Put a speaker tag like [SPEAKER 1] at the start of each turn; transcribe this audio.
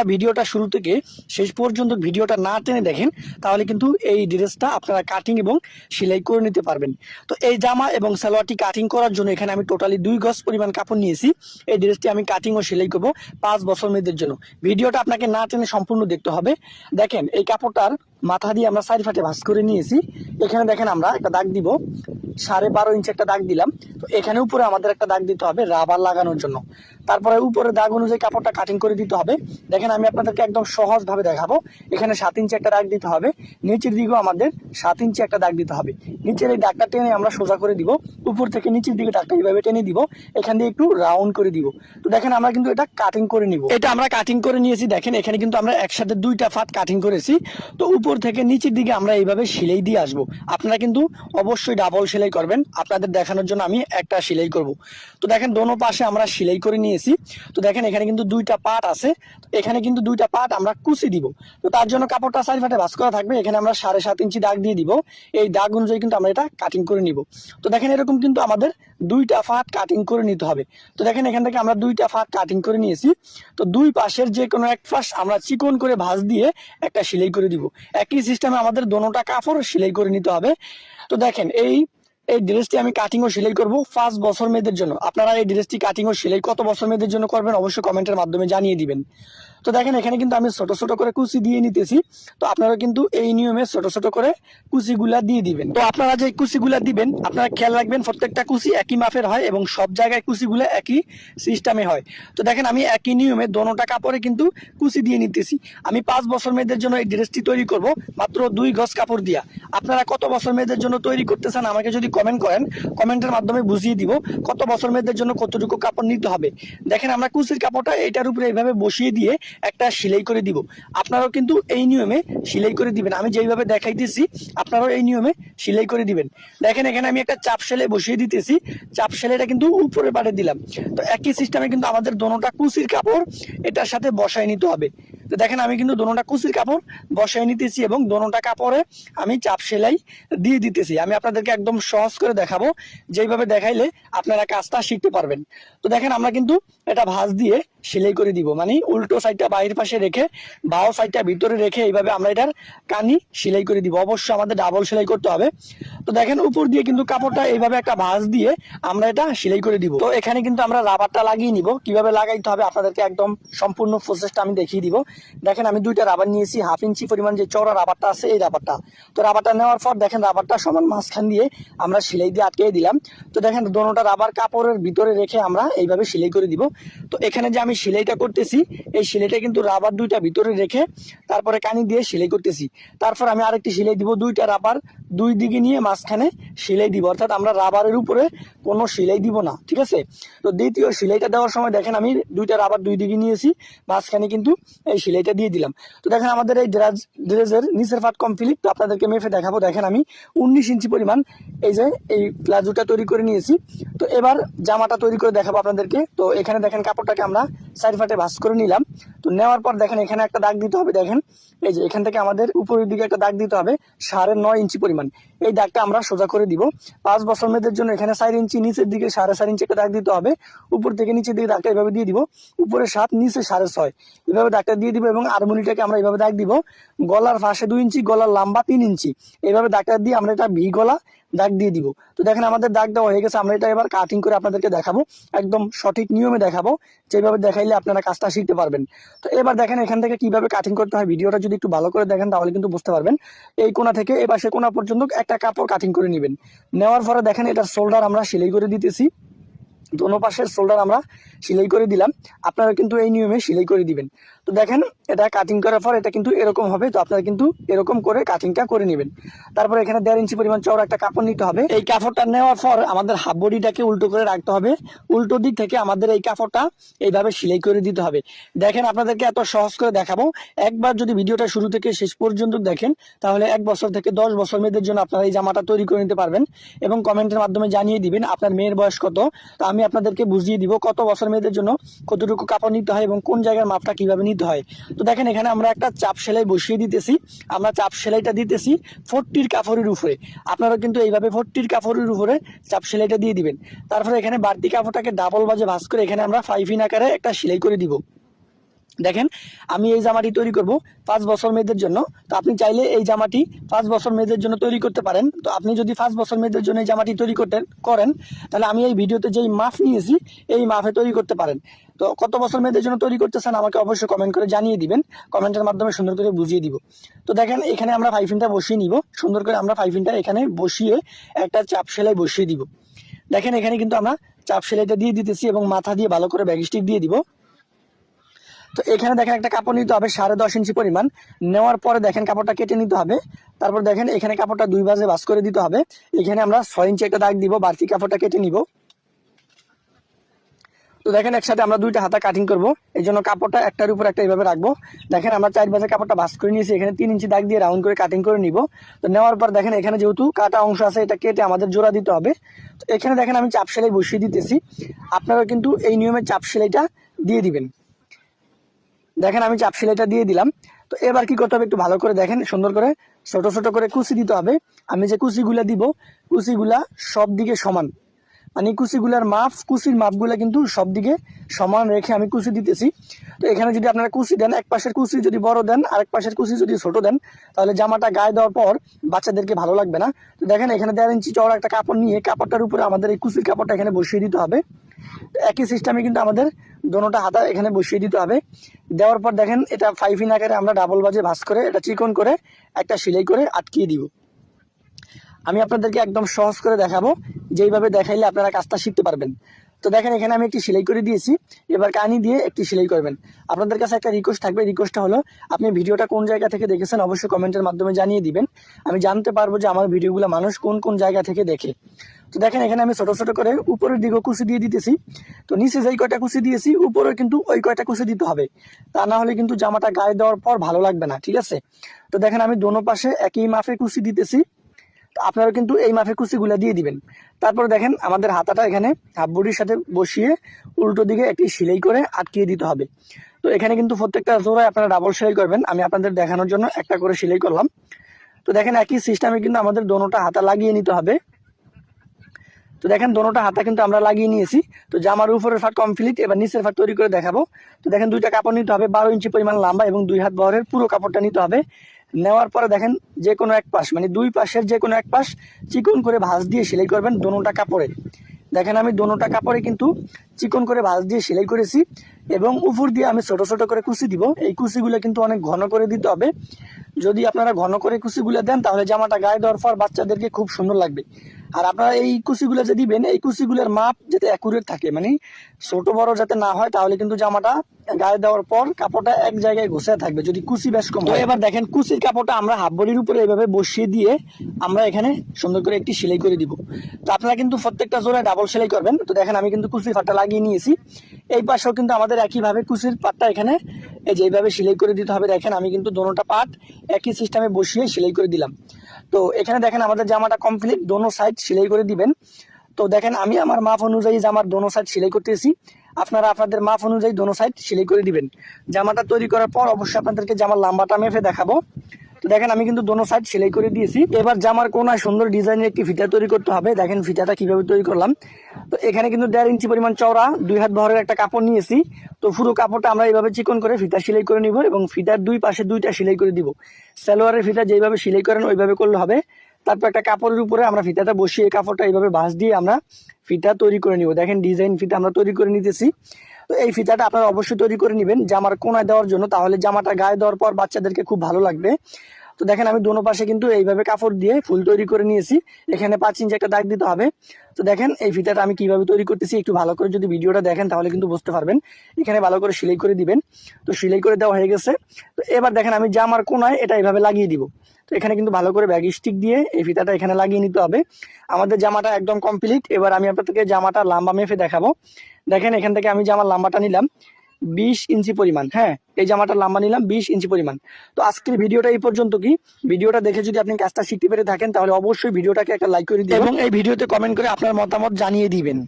[SPEAKER 1] আপনারা ভিডিওটা শুরু থেকে শেষ পর্যন্ত ভিডিওটা না টেনে দেখেন, তাহলে কিন্তু এই ড্রেসটা আপনারা কাটিং এবং সেলাই করে নিতে পারবেন। তো এই জামা এবং সালোয়ারটি কাটিং করার জন্য এখানে আমি টোটালি দুই গজ পরিমাণ কাপড় নিয়েছি। এই ড্রেসটি আমি কাটিং ও সেলাই করব পাঁচ বছর মেয়েদের জন্য। ভিডিওটা আপনাকে না টেনে সম্পূর্ণ দেখতে হবে। দেখেন, এই কাপড়টার মাথা দিয়ে আমরা সাইড ফাটে ভাঁজ করে নিয়েছি। এখানে দেখেন আমরা একটা দাগ দিব। সাড়ে বারো ইঞ্চি একটা দাগ দিলাম। তো এখানে উপরে আমাদের একটা দাগ দিতে হবে রাবার লাগানোর জন্য। তারপরে উপরে দাগ অনুযায়ী কাপড়টা কাটিং করে দিতে হবে। দেখেন আমি আপনাদেরকে একদম সহজভাবে দেখাবো। এখানে সাত ইঞ্চি একটা দাগ দিতে হবে। নিচের দিকেও আমাদের সাত ইঞ্চি একটা দাগ দিতে হবে। নিচের এই দাগটা টেনে আমরা সোজা করে দিব। উপর থেকে নিচের দিকে দাগটা এইভাবে টেনে দিব। এখান দিয়ে একটু রাউন্ড করে দিব। তো দেখেন আমরা কিন্তু এটা কাটিং করে নিব। এটা আমরা কাটিং করে নিয়েছি। দেখেন এখানে কিন্তু আমরা একসাথে দুইটা ফাট কাটিং করেছি। তো উপর থেকে নিচের দিকে আমরা এইভাবে সেলাই দিয়ে আসব। আপনারা কিন্তু অবশ্যই ডাবল সেলাই করবেন। আপনাদের দেখানোর জন্য আমি একটা সেলাই করব। তো দেখেন দোনো পাশে আমরা সেলাই করে নিয়েছি। তো দেখেন, এখানে কিন্তু দুইটা পার্ট আছে। এখানে কিন্তু দুইটা পার্ট আমরা কুচি দিব। তো তার জন্য কাপড়টা সাইড ফাটে ভাস করা থাকবে। এখানে আমরা সাড়ে সাত ইঞ্চি দাগ দিয়ে দিব। এই দাগ অনুযায়ী কিন্তু আমরা এটা কাটিং করে নিব। তো দেখেন, এরকম কিন্তু আমাদের দুইটা ফাট কাটিং করে নিতে হবে। তো দেখেন, এখান থেকে আমরা দুইটা ফাট কাটিং করে নিয়েছি। তো দুই পাশের যে কোনো এক পাশ আমরা চিকন করে ভাঁজ দিয়ে একটা সেলাই করে দিব। একই সিস্টেমে আমাদের দোনোটা কাপড় সেলাই করে নিতে হবে। তো দেখেন, এই এই ড্রেসটি আমি কাটিং ও সেলাই করব ফার্স্ট বছর মেয়েদের জন্য। আপনারা এই ড্রেসটি কাটিং ও সেলাই কত বছর মেয়েদের জন্য করবেন? অবশ্যই কমেন্টের মাধ্যমে জানিয়ে দিবেন। তো দেখেন, এখানে কিন্তু আমি ছোট ছোট করে কুচি দিয়ে নিতেছি। তো আপনারা কিন্তু এই নিয়মে ছোট ছোট করে কুচিগুলা দিয়ে দিবেন। তো আপনারা যে কুচিগুলা দিবেন, আপনারা খেয়াল রাখবেন, প্রত্যেকটা কুচি একই মাপের হয় এবং সব জায়গায় কুচিগুলো একই সিস্টেমে হয়। তো দেখেন, আমি একই নিয়মে দোনোটা কাপড়ে কিন্তু কুচি দিয়ে নিতেছি। আমি পাঁচ বছর মেয়েদের জন্য এই ড্রেসটি তৈরি করব, মাত্র দুই গজ কাপড় দিয়া। আপনারা কত বছর মেয়েদের জন্য তৈরি করতেছেন আমাকে যদি কমেন্ট করেন, কমেন্টের মাধ্যমে বুঝিয়ে দিব কত বছর মেয়েদের জন্য কতটুকু কাপড় নিতে হবে। দেখেন, আমরা কুচির কাপড়টা এটার উপরে এইভাবে বসিয়ে দিয়ে একটা সেলাই করে দিব। আপনারাও কিন্তু এই নিয়মে সেলাই করে দিবেন। আমি যেইভাবে দেখাইতেছি, আপনারাও এই নিয়মে সেলাই করে দিবেন। দেখেন, এখানে আমি একটা চাপ সেলাই বসিয়ে দিতেছি। চাপ সেলাইটা কিন্তু উপরে বাড়ে দিলাম। তো একই সিস্টেমে কিন্তু আমাদের দোনোটা কুচির কাপড় এটার সাথে বসায় নিতে হবে। তো দেখেন, আমি কিন্তু দোনোটা কুচির কাপড় বসায় নিতেছি এবং দোনোটা কাপড়ে আমি চাপ সেলাই দিয়ে দিতেছি। আমি আপনাদেরকে একদম সহজ করে দেখাবো, যেইভাবে দেখাইলে আপনারা কাজটা শিখতে পারবেন। তো দেখেন, আমরা কিন্তু এটা ভাঁজ দিয়ে সেলাই করে দিব। মানে উল্টো সাইডটা বাইরের পাশে রেখে, বাও সাইডটা ভিতরে রেখে এইভাবে আমরা এটার কানি সেলাই করে দিব। অবশ্যই আমাদের ডাবল সেলাই করতে হবে। তো দেখেন, উপর দিয়ে কিন্তু কাপড়টা এইভাবে একটা ভাঁজ দিয়ে আমরা এটা সেলাই করে দিব। তো এখানে কিন্তু আমরা রাবারটা লাগিয়ে নিব। কীভাবে লাগাইতে হবে আপনাদেরকে একদম সম্পূর্ণ প্রসেসটা আমি দেখিয়ে দিব। দেখেন আমি দুইটা রাবার নিয়েছি হাফ ইঞ্চি পরিমাণ যে চওড়া রাবারটা আছে, এই রাবারটা তো রাবারটা নেওয়ার পর দেখেন রাবারটা সমান মাঝখান দিয়ে আমরা সেলাই দিয়ে আটকে দিলাম। তো দেখেন দোনোটা রাবার কাপড়ের ভিতরে রেখে আমরা এইভাবে সেলাই করে দিব। তো এখানে যে আমি সেলাইটা করতেছি, এই সেলাইটা কিন্তু রাবার দুইটা ভিতরে রেখে তারপরে কানি দিয়ে সেলাই করতেছি। তারপর আমি আরেকটি সেলাই দিব, দুইটা রাবার দুই দিকে নিয়ে মাঝখানে সেলাই দিব। অর্থাৎ আমরা রাবারের উপরে কোনো সেলাই দিব না, ঠিক আছে? তো দ্বিতীয় সেলাইটা দেওয়ার সময় দেখেন আমি দুইটা রাবার দুই দিকে নিয়েছি, মাঝখানে কিন্তু এই সেলাইটা দিয়ে দিলাম। তো দেখেন আমাদের এই ড্রেস ড্রেসের নিচের পাট কমপ্লিট তো আপনাদেরকে মেপে দেখাবো। দেখেন আমি উনিশ ইঞ্চি পরিমাণ এই যে, এই প্লাজোটা তৈরি করে নিয়েছি। তো এবার জামাটা তৈরি করে দেখাবো আপনাদেরকে। তো এখানে দেখেন কাপড়টাকে আমরা সাইড ফাটে ভাঁজ করে নিলাম। তো নেওয়ার পর দেখেন এখানে একটা দাগ দিতে হবে, দেখেন। এই যে, এখান থেকে আমাদের উপরের দিকে একটা দাগ দিতে হবে, সাড়ে নয় ইঞ্চি পরিমাণ। এই দাগটা আমরা সোজা করে দিব। পাঁচ বছর মেয়েদের জন্য এখানে চার ইঞ্চি, নিচের দিকে সাড়ে চার ইঞ্চি একটা দাগ দিতে হবে। উপর থেকে নিচের দিকে দাগটা এভাবে দিয়ে দিব। উপরে সাত, নিচে সাড়ে ছয়। এভাবে দাগটা দিয়ে দিব। এবং আরমোনিটাকে আমরা এভাবে দাগ দিব। গলার ফাঁসে দুই ইঞ্চি, গলার লম্বা তিন ইঞ্চি। এভাবে দাগটা দিয়ে আমরা এটা ভি গলা দাগ দিয়ে দিব। তো দেখেন আমাদের দাগ দেওয়া হয়ে গেছে, আমরা এটা এবার কাটিং করে আপনাদেরকে দেখাবো। একদম সঠিক নিয়মে দেখাবো, যেভাবে দেখাইলে আপনারা কাজটা শিখতে পারবেন। তো এবার দেখেন এখান থেকে কীভাবে কাটিং করতে হয়। ভিডিওটা যদি একটু ভালো করে দেখেন, তাহলে কিন্তু বুঝতে পারবেন। এই কোনা থেকে এবার সে কোনা পর্যন্ত একটা কাপড় কাটিং করে নেবেন। নেওয়ার পরে দেখেন এটার শোল্ডার আমরা সেলাই করে দিতেছি। দোনো পাশের শোল্ডার আমরা সেলাই করে দিলাম। আপনারা কিন্তু এই নিয়মে সেলাই করে দিবেন। তো দেখেন, এটা কাটিং করার পর এটা কিন্তু এরকম হবে, তো আপনারা কিন্তু এরকম করে কাটিংটা করে নেবেন। তারপর এখানে দেড় ইঞ্চি পরিমাণ চওড়া একটা কাপড় নিতে হবে। এই কাপড়টা নেওয়ার পর আমাদের হাফ বডিটাকে উল্টো করে রাখতে হবে। উল্টো দিক থেকে আমাদের এই কাপড়টা এইভাবে সেলাই করে দিতে হবে। দেখেন, আপনাদেরকে এত সহজ করে দেখাবো। একবার যদি ভিডিওটা শুরু থেকে শেষ পর্যন্ত দেখেন, তাহলে এক বছর থেকে দশ বছর মেয়েদের জন্য আপনারা এই জামাটা তৈরি করে নিতে পারবেন এবং কমেন্টের মাধ্যমে জানিয়ে দিবেন আপনার মেয়ের বয়স কত। তো আমি আপনাদেরকে বুঝিয়ে দিব কত বছর মেয়েদের জন্য কতটুকু কাপড় নিতে হয় এবং কোন জায়গার মাপটা কীভাবে নিতে হয়। তো দেখেন, এখানে আমরা একটা চাপ সেলাই বসিয়ে দিতেছি। আমরা চাপ সেলাইটা দিতেছি ফোরটির কাপড়ের উপরে। আপনারা কিন্তু এইভাবে ফোরটির কাপড়ের উপরে চাপ সেলাইটা দিয়ে দিবেন। তারপরে এখানে বাড়তি কাপড়টাকে ডাবল বাজে ভাঁজ করে এখানে আমরা ফাইভ ইন আকারে একটা সেলাই করে দিব। দেখেন, আমি এই জামাটি তৈরি করব পাঁচ বছর মেয়েদের জন্য। তো আপনি চাইলে এই জামাটি পাঁচ বছর মেয়েদের জন্য তৈরি করতে পারেন। তো আপনি যদি পাঁচ বছর মেয়েদের জন্য এই জামাটি তৈরি করতে করেন, তাহলে আমি এই ভিডিওতে যেই মাপ নিয়েছি, এই মাপে তৈরি করতে পারেন। তো কত বছর মেয়েদের জন্য তৈরি করতেছেন আমাকে অবশ্যই কমেন্ট করে জানিয়ে দিবেন। কমেন্টের মাধ্যমে সুন্দর করে বুঝিয়ে দিব। তো দেখেন, এখানে আমরা ফাইফিনটা বসিয়ে নিব। সুন্দর করে আমরা ফাইফিনটা এখানে বসিয়ে একটা চাপ সেলাই বসিয়ে দিব। দেখেন, এখানে কিন্তু আমরা চাপ সেলাইটা দিয়ে দিতেছি এবং মাথা দিয়ে ভালো করে ব্যাগ স্টিক দিয়ে দিব। তো এখানে দেখেন একটা কাপড় নিতে হবে সাড়ে দশ ইঞ্চি পরিমাণ। নেওয়ার পরে দেখেন কাপড়টা কেটে নিতে হবে। তারপর দেখেন এখানে কাপড়টা দুই বাজে ভাজ করে দিতে হবে। এখানে আমরা ছয় ইঞ্চি একটা দাগ দিব, বাড়তি কাপড়টা কেটে নিব। তো দেখেন একসাথে আমরা দুইটা হাতা কাটিং করব। এই জন্য কাপড়টা একটার উপর একটা এইভাবে রাখব। দেখেন আমরা চার বাজে কাপড়টা বাস করে নিয়েছি। এখানে তিন ইঞ্চি দাগ দিয়ে রাউন্ড করে কাটিং করে নিব। তো নেওয়ার পর দেখেন এখানে যেহেতু কাটা অংশ আছে, এটা কেটে আমাদের জোড়া দিতে হবে। তো এখানে দেখেন আমি চাপ সেলাই বসিয়ে দিতেছি। আপনারা কিন্তু এই নিয়মে চাপ সেলাইটা দিয়ে দিবেন। দেখেন আমি চাপ সেলাইটা দিয়ে দিলাম। তো এবার কি করতে হবে একটু ভালো করে দেখেন, সুন্দর করে, ছোট ছোট করে কুচি দিতে হবে। আমি যে কুচিগুলা দিব, কুচিগুলা সব দিকে সমান। মানে কুচিগুলার মাপ কুচির মাপগুলা কিন্তু সব দিকে সমান রেখে আমি কুচি দিতেছি। তো এখানে যদি আপনারা কুচি দেন, এক পাশের কুচি যদি বড় দেন, আরেক পাশের কুচি যদি ছোট দেন, তাহলে জামাটা গায়ে দেওয়ার পর বাচ্চাদেরকে ভালো লাগবে না। তো দেখেন, এখানে দেড় ইঞ্চি চওড়া একটা কাপড় নিয়ে কাপড়টার উপরে আমাদের এই কুচির কাপড়টা এখানে বসিয়ে দিতে হবে। একই সিস্টেমে কিন্তু আমাদের দোনোটা হাতা এখানে বসিয়ে দিতে হবে। দেওয়ার পর দেখেন, এটা ফাইভ ইন আকারে আমরা ডাবল বাজে ভাঁজ করে, এটা চিকন করে একটা সেলাই করে আটকিয়ে দিব। আমি আপনাদেরকে একদম সহজ করে দেখাবো, যেইভাবে দেখাইলে আপনারা কাজটা শিখতে পারবেন। তো দেখেন, এখানে আমি একটি সেলাই করে দিয়েছি। এবার কানি দিয়ে একটি সেলাই করবেন। আপনাদের কাছে একটা রিকোয়েস্ট থাকবে। রিকোয়েস্টটা হলো, আপনি ভিডিওটা কোন জায়গা থেকে দেখেছেন অবশ্যই কমেন্টের মাধ্যমে জানিয়ে দিবেন। আমি জানতে পারব যে আমার ভিডিওগুলো মানুষ কোন কোন জায়গা থেকে দেখে। তো দেখেন, এখানে আমি ছোটো ছোটো করে উপরের দিকে কুচি দিয়ে দিতেছি। তো নিচে যেই কয়টা কুচি দিয়েছি উপরে কিন্তু ওই কয়টা কুচি দিতে হবে। তা না হলে কিন্তু জামাটা গায়ে দেওয়ার পর ভালো লাগবে না, ঠিক আছে? তো দেখেন, আমি দোনো পাশে একই মাফে কুচি দিতেছি। আপনারা কিন্তু এই মাপে কুচিগুলা দিয়ে দিবেন। তারপর দেখেন, আমাদের হাতাটা এখানে হাফ বডির সাথে বসিয়ে উল্টো দিকে একটি সেলাই করে আটকিয়ে দিতে হবে। তো এখানে কিন্তু প্রত্যেকটা জোড়ায় আপনারা ডাবল সেলাই করবেন। আমি আপনাদের দেখানোর জন্য একটা করে সেলাই করলাম। তো দেখেন, একই সিস্টেমে কিন্তু আমাদের দোনোটা হাতা লাগিয়ে নিতে হবে। তো দেখেন, দোনোটা হাতা কিন্তু আমরা লাগিয়ে নিয়েছি। তো জামার উপরের ফাট কমপ্লিট এবার নিচের ফাট তৈরি করে দেখাবো। তো দেখেন, দুইটা কাপড় নিতে হবে। বারো ইঞ্চি পরিমাণ লম্বা এবং দুই হাত বহরের পুরো কাপড়টা নিতে হবে। নেওয়ার পরে দেখেন যে কোনো এক পাশ মানে দুই পাশের যে কোনো এক পাশ চিকন করে ভাঁজ দিয়ে সেলাই করবেন দোনোটা কাপড়ে। দেখেন আমি দোনোটা কাপড়ে কিন্তু চিকন করে ভাঁজ দিয়ে সেলাই করেছি এবং উপর দিয়ে আমি ছোট ছোট করে কুচি দিব। এই কুচিগুলো কিন্তু অনেক ঘন করে দিতে হবে। যদি আপনারা ঘন করে কুচিগুলো দেন তাহলে জামাটা গায়ে দেওয়ার পর বাচ্চাদেরকে খুব সুন্দর লাগবে। আর আপনারা এই কুচিগুলো যে দিবেন, এই কুচিগুলোর মাপ যাতে অ্যাকুরেট থাকে মানে ছোট বড় যাতে না হয়, তাহলে কিন্তু জামাটা গায়ে দেওয়ার পর কাপড়টা এক জায়গায় ঘুষে থাকবে। যদি কুচি বেশ কম হয়। এবার দেখেন কুচির কাপড়টা আমরা হাফ বডির উপরে এইভাবে বসিয়ে দিয়ে আমরা এখানে সুন্দর করে একটি সেলাই করে দিব। তো আপনারা কিন্তু প্রত্যেকটা জোড়ায় ডাবল সেলাই করবেন। তো দেখেন, আমি কিন্তু কুচির পাটটা লাগিয়ে নিয়েছি। এই পাশেও কিন্তু আমাদের একইভাবে কুচির পাটটা এখানে এই যে সেলাই করে দিতে হবে, দেখেন আমি কিন্তু দোনোটা পাট একই সিস্টেমে বসিয়ে সেলাই করে দিলাম। তো এখানে দেখেন আমাদের জামাটা কমপ্লিট দোনো সাইড সেলাই করে দিবেন। তো দেখেন আমি আমার মাপ অনুযায়ী জামার দোনো সাইড সেলাই করতেছি, আপনারা আপনাদের মাপ অনুযায়ী দোনো সাইড সেলাই করে দিবেন। জামাটা তৈরি করার পর অবশ্যই আপনাদেরকে জামার লাম্বাটা মেপে দেখাবো। তো দেখেন, আমি কিন্তু দোনো সাইড সেলাই করে দিয়েছি। এবার জামার কোনায় সুন্দর ডিজাইনের একটি ফিতা তৈরি করতে হবে। দেখেন, ফিতাটা কীভাবে তৈরি করলাম। তো এখানে কিন্তু দেড় ইঞ্চি পরিমাণ চওড়া, দুই হাত বহরের একটা কাপড় নিয়েছি। তো পুরো কাপড়টা আমরা এইভাবে চিকন করে ফিতা সেলাই করে নিব এবং ফিতার দুই পাশে দুইটা সেলাই করে দিব। সালোয়ারের ফিতা যেইভাবে সেলাই করেন, ওইভাবে করলে হবে। তারপর একটা কাপড়ের উপরে আমরা ফিতাটা বসিয়ে কাপড়টা এইভাবে ভাঁজ দিয়ে আমরা ফিতা তৈরি করে নিব। দেখেন, ডিজাইন ফিতা আমরা তৈরি করে নিতেছি। তো এই ফিতাটা আপনারা অবশ্যই তৈরি করে নেবেন। জামার কোনায় দেওয়ার জন্য, তাহলে জামাটা গায়ে দেওয়ার পর বাচ্চাদেরকে খুব ভালো লাগবে। তো দেখেন আমি দোনো পাশে কিন্তু এইভাবে কাপড় দিয়ে ফুল তৈরি করে নিয়েছি। এখানে পাঁচ ইঞ্চি একটা দাগ দিতে হবে। তো দেখেন এই ফিতাটা আমি কীভাবে তৈরি করতেছি, একটু ভালো করে যদি ভিডিওটা দেখেন তাহলে কিন্তু বুঝতে পারবেন। এখানে ভালো করে সেলাই করে দিবেন। তো সেলাই করে দেওয়া হয়ে গেছে। তো এবার দেখেন আমি জামার কোনায় এটা এইভাবে লাগিয়ে দিব। তো এখানে কিন্তু ভালো করে ব্যাগ স্টিক দিয়ে এই ফিতাটা এখানে লাগিয়ে নিতে হবে। আমাদের জামাটা একদম কমপ্লিট। এবার আমি আপনাদেরকে জামাটা লম্বা মেপে দেখাবো। দেখেন এখান থেকে আমি জামার লম্বাটা নিলাম। বিশ ইঞ্চি পরিমাণ হ্যাঁ? এই জামাটার লাম্বা নিলাম, বিশ ইঞ্চি পরিমাণ। তো আজকের ভিডিওটা এই পর্যন্ত কি? ভিডিওটা দেখে যদি আপনি কাজটা শিখতে পেরে থাকেন, তাহলে অবশ্যই ভিডিওটাকে একটা লাইক করে দিবেন এবং এই ভিডিওতে কমেন্ট করে আপনার মতামত জানিয়ে দিবেন।